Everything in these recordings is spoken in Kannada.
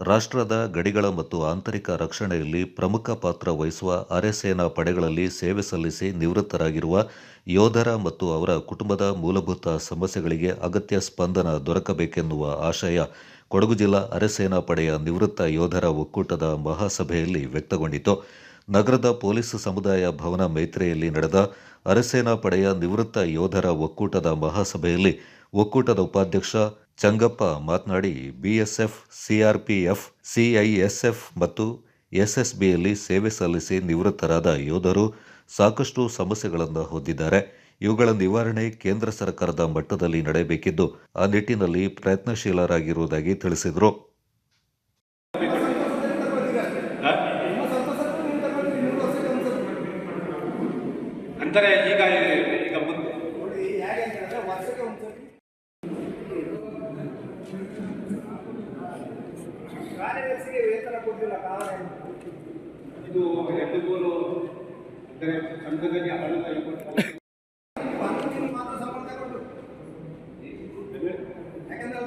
ರಾಷ್ಟ್ರದ ಗಡಿಗಳ ಮತ್ತು ಆಂತರಿಕ ರಕ್ಷಣೆಯಲ್ಲಿ ಪ್ರಮುಖ ಪಾತ್ರ ವಹಿಸುವ ಅರೆಸೇನಾ ಪಡೆಗಳಲ್ಲಿ ಸೇವೆ ಸಲ್ಲಿಸಿ ನಿವೃತ್ತರಾಗಿರುವ ಯೋಧರ ಮತ್ತು ಅವರ ಕುಟುಂಬದ ಮೂಲಭೂತ ಸಮಸ್ಯೆಗಳಿಗೆ ಅಗತ್ಯ ಸ್ಪಂದನ ದೊರಕಬೇಕೆನ್ನುವ ಆಶಯ ಕೊಡಗು ಜಿಲ್ಲಾ ಅರೆಸೇನಾ ಪಡೆಯ ನಿವೃತ್ತ ಯೋಧರ ಒಕ್ಕೂಟದ ಮಹಾಸಭೆಯಲ್ಲಿ ವ್ಯಕ್ತಗೊಂಡಿತು. ನಗರದ ಪೊಲೀಸ್ ಸಮುದಾಯ ಭವನ ಮೈತ್ರಿಯಲ್ಲಿ ನಡೆದ ಅರೆಸೇನಾ ಪಡೆಯ ನಿವೃತ್ತ ಯೋಧರ ಒಕ್ಕೂಟದ ಮಹಾಸಭೆಯಲ್ಲಿ ಒಕ್ಕೂಟದ ಉಪಾಧ್ಯಕ್ಷ ಚಂಗಪ್ಪ ಮಾತನಾಡಿ ಬಿಎಸ್ಎಫ್ ಸಿಆರ್ಪಿಎಫ್ ಸಿಐಎಸ್ಎಫ್ ಮತ್ತು ಎಸ್ಎಸ್ಬಿಯಲ್ಲಿ ಸೇವೆ ಸಲ್ಲಿಸಿ ನಿವೃತ್ತರಾದ ಯೋಧರು ಸಾಕಷ್ಟು ಸಮಸ್ಯೆಗಳನ್ನು ಹೊಂದಿದ್ದಾರೆ. ಇವುಗಳ ನಿವಾರಣೆ ಕೇಂದ್ರ ಸರ್ಕಾರದ ಮಟ್ಟದಲ್ಲಿ ನಡೆಯಬೇಕಿದ್ದು, ಆ ನಿಟ್ಟಿನಲ್ಲಿ ಪ್ರಯತ್ನಶೀಲರಾಗಿರುವುದಾಗಿ ತಿಳಿಸಿದರು. ಅಂದರೆ ಈಗ ಕಾರ್ಯದರ್ಶಿಗೆ ವೇತನ ಕೊಟ್ಟಿಲ್ಲ ಕಾರಣ? ಇದು ಎಡ್ಡುಗೋಲು ಸಂಘದಲ್ಲಿ ಆಡಳಿತ ಯಾಕಂದ್ರೆ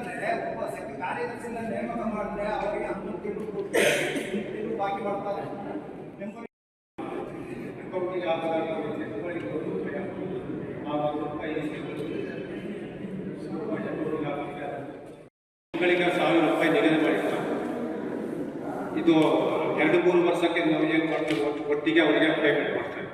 ಒಬ್ಬ ಸೆಕ್ ಕಾರ್ಯದರ್ಶಿನ ನೇಮಕ ಮಾಡಿದ್ರೆ ಅವರಿಗೆ ಹನ್ನೊಂದು ತಿಂಗಳು ಬಾಕಿ ಮಾಡ್ತಾರೆ. ಇದು ಎರಡು ಮೂರು ವರ್ಷಕ್ಕೆ ನಾವು ಏನು ಮಾಡ್ತೀವಿ ಒಟ್ಟಿಗೆ ಅವರಿಗೆ ಪೇಮೆಂಟ್ ಮಾಡ್ತೀವಿ